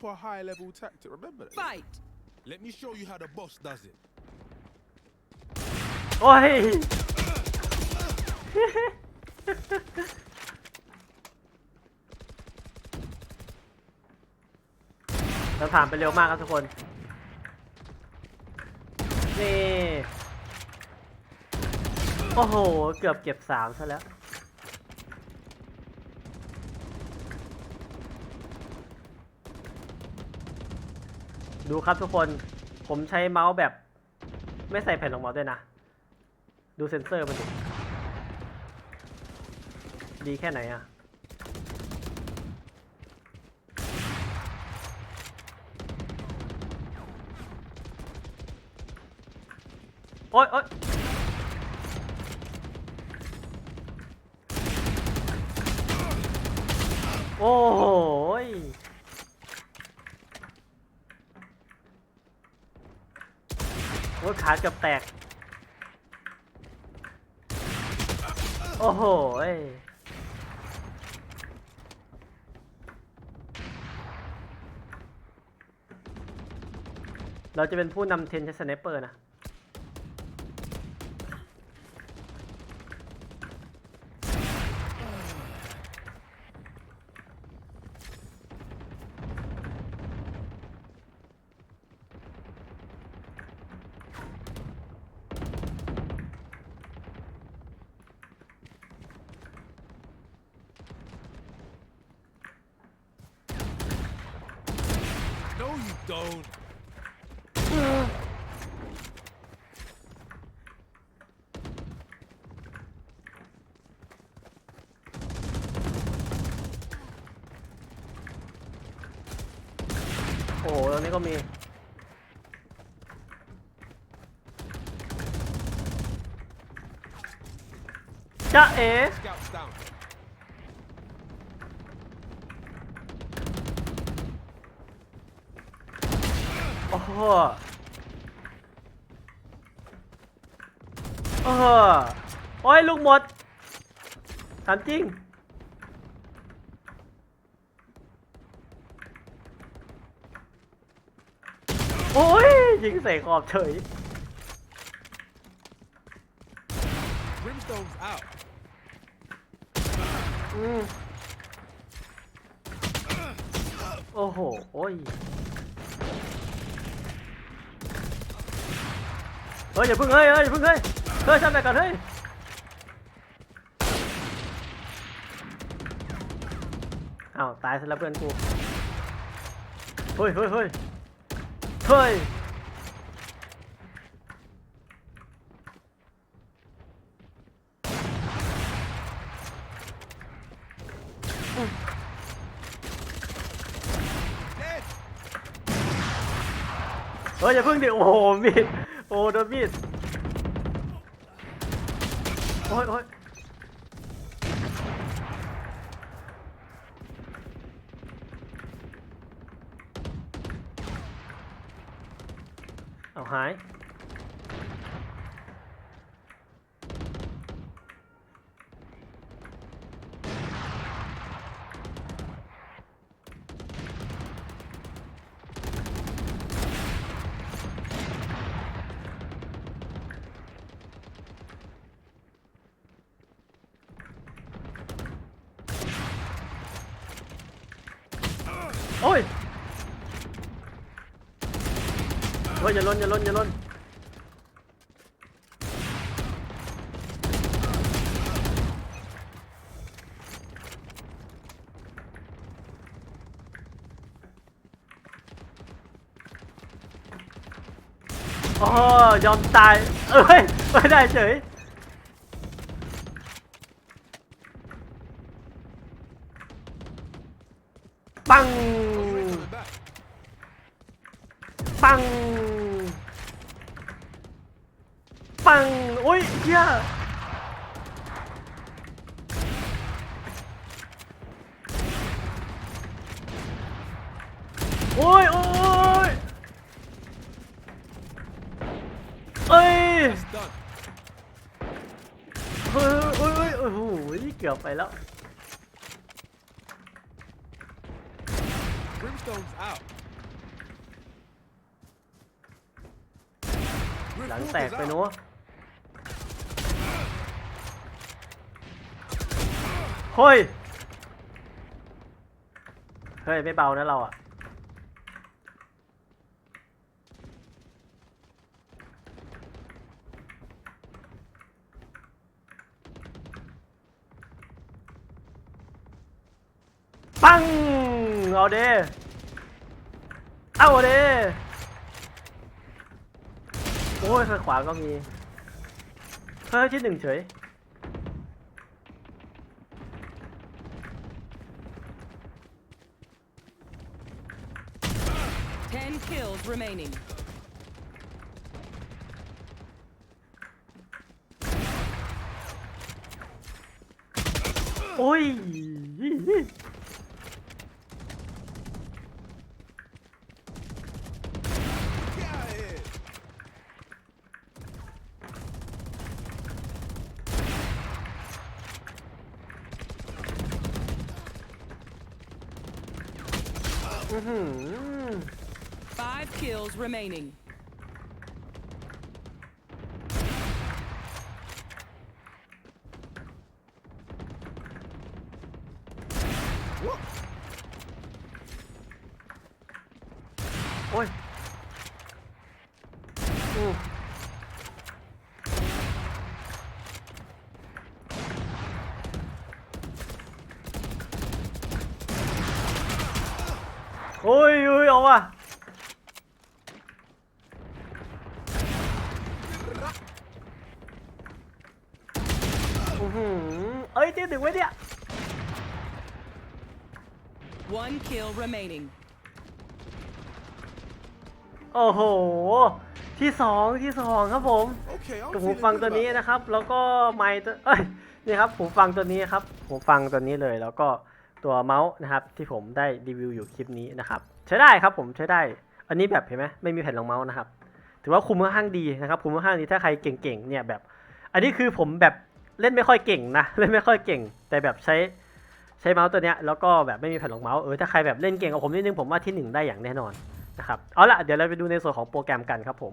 super high level tactic. Remember that? Fight. Let me show you how the boss does it. โอ้ย เราผ่านไปเร็วมากครับทุกคน นี่ โอ้โห เกือบเก็บสามซะแล้ว ดูครับทุกคนผมใช้เมาส์แบบ ไม่ใส่แผ่นรองเมาส์ด้วยนะ ดูเซ็นเซอร์มันดิดีแค่ไหนอะโอ๊ยโอ๊ยโอ้โหย โอ้ขาเกือบแตก โอ้โหเราจะเป็นผู้นำเทนใช้สเนเปอร์นะ No, you don't. โอ้โหตรงนี้ก็มี จะเอ๋ Scouts โอ้โหโอ้โหโอ้ยลูกหมดถามจริง โอ้ย ยิงใส่ขอบเฉย Brimstone's out. อืมโอ้โห โอ้ย เฮ้ยอย่าเพิ่งเฮ้ยเฮ้ยอย่าเพิ่งเฮ้ยเฮ้ยทำอะไรกันเฮ้ยอ้าวตายซะแล้วเพื่อนกูเฮ้ยเฮ้ยเฮ้ยเฮ้ย Dead. เฮ้ยอย่าเพิ่งดิโอ้โหมีด โอ้โดนมีดโอ้ยโอ้ยเอาหาย โอ้ยเฮ้ยอย่าล้นอย่าล้นอย่าล้นโอ้ยอมตายเอ้ยไม่ได้เฉยปัง ปัง ปัง โอ้ยเฮียโอ้ยโอ้ยเอ้ยเฮ้ยเฮ้ยเฮ้ยโอ้โหเกือบไปแล้ว Brimstone's out. หลังแตกไป out. โน้เฮ้ย เฮ้ย ไม่เบานะเราอะปัง เอาเด้เอาเด้ โอ้ยข้างขวาก็มีเฮ้ยที่หนึ่งเฉย Ten kills remaining. โอ้ย Five kills remaining. โอ้ยอืม โอ้ยโอ้ยเอาว่ะอื้อหือเอ้ยที่หนึ่งไว้เนี่ย One kill remaining. โอ้โห ที่สองที่สองครับผม Okay, I'm กับหู feeling ฟัง good ตัว about นี้ that. นะครับ แล้วก็ไมค์ตัวเอ้ยนี่ครับหูฟังตัวนี้ครับหูฟังตัวนี้เลยแล้วก็ ตัวเมาส์นะครับที่ผมได้รีวิวอยู่คลิปนี้นะครับใช้ได้ครับผมใช้ได้ อันนี้แบบเห็นไหมไม่มีแผ่นรองเมาส์นะครับถือว่าคุมค่อนข้างดีนะครับคุมค่อนข้างดีถ้าใครเก่งๆเนี่ยแบบ อันนี้คือผมแบบเล่นไม่ค่อยเก่งนะเล่นไม่ค่อยเก่ง แต่แบบใช้ใช้เมาส์ตัวเนี้ยแล้วก็แบบไม่มีแผ่นรองเมาส์เออถ้าใครแบบเล่นเก่งกว่าผมนิดนึงผมว่าที่หนึ่งได้อย่างแน่นอนนะครับเอาละเดี๋ยวเราไปดูในส่วนของโปรแกรมกันครับผม